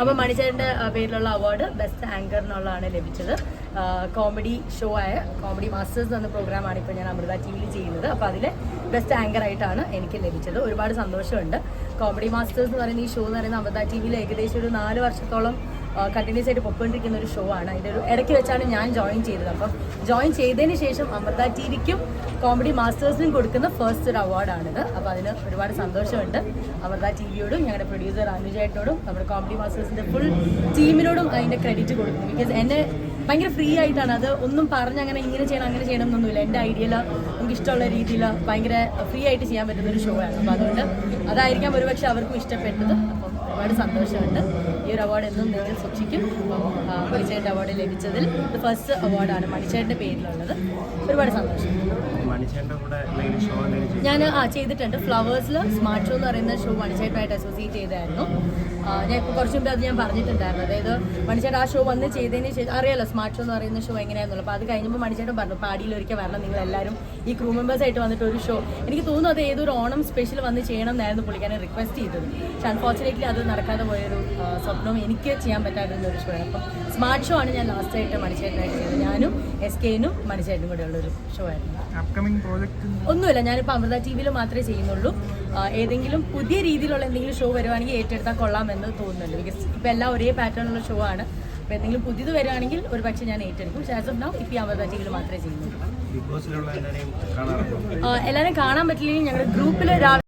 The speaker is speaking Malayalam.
അപ്പോൾ മണിച്ചേട്ടന്റെ പേരിലുള്ള അവാർഡ് ബെസ്റ്റ് ആങ്കർ എന്നുള്ളതാണ് ലഭിച്ചത്. കോമഡി ഷോ ആയ കോമഡി മാസ്റ്റേഴ്സ് എന്ന പ്രോഗ്രാമാണ് ഇപ്പോൾ ഞാൻ അമൃത ടി വിയിൽ ചെയ്യുന്നത്. അപ്പോൾ അതിലെ ബെസ്റ്റ് ആങ്കർ ആയിട്ടാണ് എനിക്ക് ലഭിച്ചത്. ഒരുപാട് സന്തോഷമുണ്ട്. കോമഡി മാസ്റ്റേഴ്സ് എന്ന് പറയുന്ന ഈ ഷോ എന്ന് പറയുന്നത് അമൃത ടി വിയിൽ ഏകദേശം ഒരു നാല് വർഷത്തോളം കണ്ടിന്യൂസ് ആയിട്ട് പൊയ്ക്കൊണ്ടിരിക്കുന്ന ഒരു ഷോ ആണ്. അതിന്റെ ഒരു ഇടയ്ക്ക് വെച്ചാണ് ഞാൻ ജോയിൻ ചെയ്തത്. അപ്പം ജോയിൻ ചെയ്തതിന് ശേഷം അമൃത ടി വിക്കും കോമഡി മാസ്റ്റേഴ്സിനും കൊടുക്കുന്ന ഫസ്റ്റ് ഒരു അവാർഡാണിത് അപ്പോൾ അതിന് ഒരുപാട് സന്തോഷമുണ്ട്. അമൃത ടി വിയോടും ഞങ്ങളുടെ പ്രൊഡ്യൂസർ അനുജേട്ടനോടും നമ്മുടെ കോമഡി മാസ്റ്റേഴ്സിന്റെ ഫുൾ ടീമിനോടും അതിന്റെ ക്രെഡിറ്റ് കൊടുക്കുന്നു ബിക്കോസ് എന്നെ ഭയങ്കര ഫ്രീ ആയിട്ടാണ് അത് ഒന്നും പറഞ്ഞ് അങ്ങനെ ഇങ്ങനെ ചെയ്യണം അങ്ങനെ ചെയ്യണം എന്നൊന്നുമില്ല എന്റെ ഐഡിയയിൽ നമുക്ക് ഇഷ്ടമുള്ള രീതിയിൽ ഭയങ്കര ഫ്രീ ആയിട്ട് ചെയ്യാൻ പറ്റുന്ന ഒരു ഷോ ആണ്. അപ്പോൾ അതുകൊണ്ട് അതായിരിക്കാം ഒരുപക്ഷെ അവർക്കും ഇഷ്ടപ്പെട്ടത്. അപ്പം ഒരുപാട് സന്തോഷമുണ്ട്. ഈ ഒരു അവാർഡ് എന്നും നിങ്ങൾ സൂക്ഷിക്കും. അപ്പം മണിച്ചേട്ടന്റെ അവാർഡ് ലഭിച്ചതിൽ ഇത് ഫസ്റ്റ് അവാർഡാണ് മണിച്ചേട്ടന്റെ പേരിലുള്ളത്. ഒരുപാട് സന്തോഷം. ഞാൻ ആ ചെയ്തിട്ടുണ്ട്. ഫ്ലവേഴ്സിൽ സ്മാർട്ട് ഷോ എന്ന് പറയുന്ന ഷോ മണിച്ചേട്ടനായിട്ട് അസോസിയേറ്റ് ചെയ്തായിരുന്നു. ഞാൻ ഇപ്പോൾ കുറച്ച് മുമ്പ് അത് ഞാൻ പറഞ്ഞിട്ടുണ്ടായിരുന്നു. അതായത് മണിച്ചേട്ടൻ ആ ഷോ വന്ന് ചെയ്തതിന് ശേഷം അറിയാലോ സ്മാർട്ട് ഷോ എന്ന് പറയുന്ന ഷോ എങ്ങനെയാണെന്നുള്ളത്. അപ്പോൾ അത് കഴിഞ്ഞപ്പോൾ മണിച്ചേട്ടൻ പറഞ്ഞു പാടിയിൽ ഒരിക്കൽ വരണം നിങ്ങൾ എല്ലാവരും ഈ ക്രൂ മെമ്പേഴ്സ് ആയിട്ട് വന്നിട്ട് ഒരു ഷോ എനിക്ക് തോന്നുന്നു അത് ഏതൊരു ഓണം സ്പെഷ്യൽ വന്ന് ചെയ്യണം എന്നായിരുന്നു പുള്ളിക്കാരെ റിക്വസ്റ്റ് ചെയ്തത്. പക്ഷെ അൺഫോർച്ചുനേറ്റ്ലി അത് നടക്കാതെ പോയൊരു സ്വപ്നം സ്വപ്നവും എനിക്ക് ചെയ്യാൻ പറ്റാതിരുന്ന ഒരു ഷോ അപ്പം സ്മാർട്ട് ഷോ ആണ് ഞാൻ ലാസ്റ്റ് ആയിട്ട് മണിച്ചേട്ടനായിട്ട് ചെയ്തത്. ഞാനും എസ് കെനും മണിച്ചേട്ടനും കൂടെ ഉള്ളൊരു ഷോ ആയിരുന്നു. ഒന്നുമില്ല ഞാനിപ്പോൾ അമൃത ടി വിയിൽ മാത്രമേ ചെയ്യുന്നുള്ളൂ. ഏതെങ്കിലും പുതിയ രീതിയിലുള്ള എന്തെങ്കിലും ഷോ വരുവാണെങ്കിൽ ഏറ്റെടുത്താൽ കൊള്ളാമെന്ന് തോന്നുന്നുണ്ട്. ബിക്കോസ് ഇപ്പം എല്ലാം ഒരേ പാറ്റേണുള്ള ഷോ ആണ്. അപ്പോൾ എന്തെങ്കിലും പുതിയത് വരുവാണെങ്കിൽ ഒരു പക്ഷേ ഞാൻ ഏറ്റെടുക്കും. ആസ് ഓഫ് നൗ ഇപ്പോൾ ഈ അമൃത ടി വിയിൽ മാത്രമേ ചെയ്യുന്നുള്ളൂ. എല്ലാവരും കാണാൻ പറ്റില്ലെങ്കിൽ ഞങ്ങളുടെ ഗ്രൂപ്പിൽ രാവിലെ